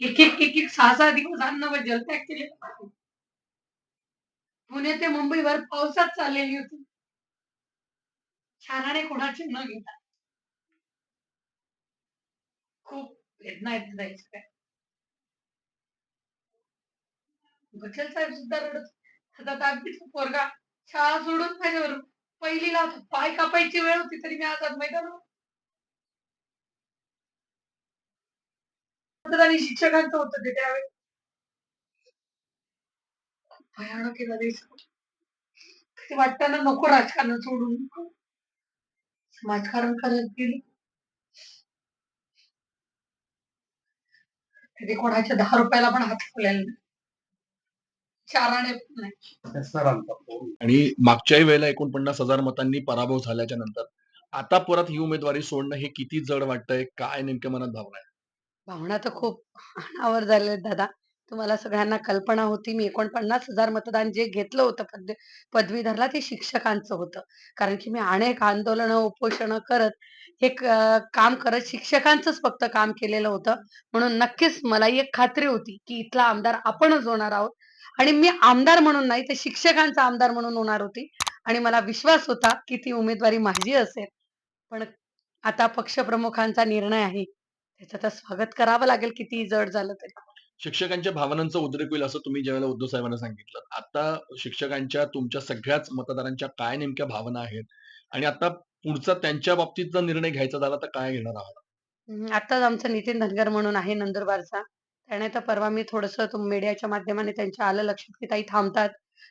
एक एक एक एक सहा सहा दिवस अन्न व जलत्याग केले पुणे ते मुंबईवर पावसात चाललेली होती. छानाने कोणाची न घेता. खूप वेदना आहेत जायचं काय. बचल साहेब सुद्धा रडत आता अगदीच पोरगा शाळा सोडून माझ्यावर पहिलीला पाय कापायची वेळ होती तरी मी आझाद मैदानावर मतदानी शिक्षकांचं होतं ते त्यावेळी. भयानक केला देश. ते वाटतं ना नको राजकारण सोडून. समाजकारण करत गेली. कधी कोणाच्या दहा रुपयाला पण हात फुलेला नाही. चाराने पण नाही. आणि मागच्याही वेळेला एकोणपन्नास हजार मतांनी पराभव झाल्याच्यानंतर आता परत ही उमेदवारी सोडणं हे किती जड वाटतंय काय नेमक्या मनात भावना आहे? भावना तर खूप अनावर झाले दादा. तुम्हाला सगळ्यांना कल्पना होती मी एकोणपन्नास हजार मतदान जे घेतलं होतं पद पदवीधरला ते शिक्षकांचं होतं. कारण की मी अनेक आंदोलनं उपोषणं करत हे काम करत शिक्षकांचंच फक्त काम केलेलं होतं. म्हणून नक्कीच मला एक खात्री होती की इथला आमदार आपणच होणार आहोत. आणि मी आमदार म्हणून नाही तर शिक्षकांचा आमदार म्हणून होणार होती. आणि मला विश्वास होता की ती उमेदवारी माझी असेल. पण आता पक्षप्रमुखांचा निर्णय आहे. त्याचं तर स्वागत करावं लागेल किती जड झालं तरी. शिक्षकांच्या भावनांचा उद्रेक होईल असं तुम्ही ज्यावेळेला उद्धव साहेबांना सांगितलं. आता शिक्षकांच्या तुमच्या सगळ्याच मतदारांच्या काय नेमक्या भावना आहेत? आणि आता पुढचा त्यांच्या बाबतीत जर निर्णय घ्यायचा झाला तर काय घेणार आहात? आत्ताच आमचा नितीन धनगर म्हणून आहे नंदुरबारचा. त्याने तर परवा मी थोडस मीडियाच्या माध्यमाने त्यांच्या आलं लक्षात की ताई थांबतात.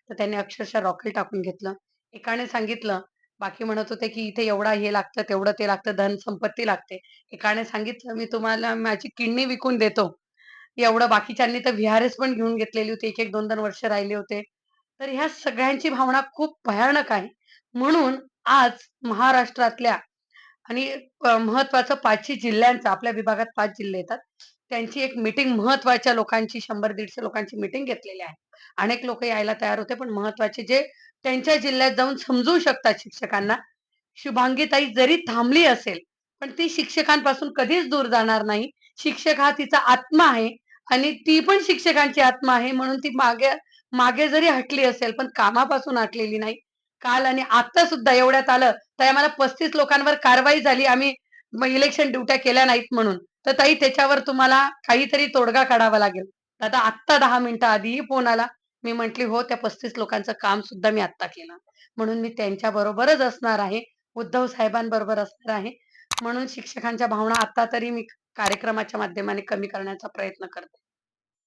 तर त्यांनी अक्षरशः रॉकेल टाकून घेतलं. एकाने सांगितलं बाकी म्हणत होते की इथे एवढा हे लागतं तेवढं ते लागतं धन संपत्ती लागते. एकाने सांगितलं मी तुम्हाला माझी किडनी विकून देतो. एवढं बाकीच्यांनी तर व्हीआरएस पण घेऊन घेतलेली होती. एक एक दोन दोन वर्ष राहिले होते. तर ह्या सगळ्यांची भावना खूप भयानक आहे. म्हणून आज महाराष्ट्रातल्या आणि महत्वाचं पाचशे जिल्ह्यांचं आपल्या विभागात पाच जिल्हे येतात. त्यांची एक मीटिंग महत्त्वाच्या लोकांची शंभर दीडशे लोकांची मीटिंग घेतलेली आहे. अनेक लोक यायला तयार होते पण महत्त्वाचे जे त्यांच्या जिल्ह्यात जाऊन समजू शकतात शिक्षकांना. शुभांगीताई जरी थांबली असेल पण ती शिक्षकांपासून कधीच दूर जाणार नाही. शिक्षक हा तिचा आत्मा आहे आणि ती पण शिक्षकांची आत्मा आहे म्हणून ती मागे मागे जरी हटली असेल पण कामापासून हटलेली नाही. काल आणि आता सुद्धा एवढ्यात आलं तर आम्हाला पस्तीस लोकांवर कारवाई झाली आम्ही इलेक्शन ड्युट्या केल्या नाहीत म्हणून. तर ताई त्याच्यावर तुम्हाला काहीतरी तोडगा काढावा लागेल. आता आत्ता दहा मिनिटं आधीही फोन आला. मी म्हंटली हो त्या पस्तीस लोकांचं काम सुद्धा मी आत्ता केलं. म्हणून मी त्यांच्या बरोबरच असणार आहे. उद्धव साहेबांबरोबर असणार आहे. म्हणून शिक्षकांच्या भावना आता तरी मी कार्यक्रमाच्या माध्यमाने कमी करण्याचा प्रयत्न करते.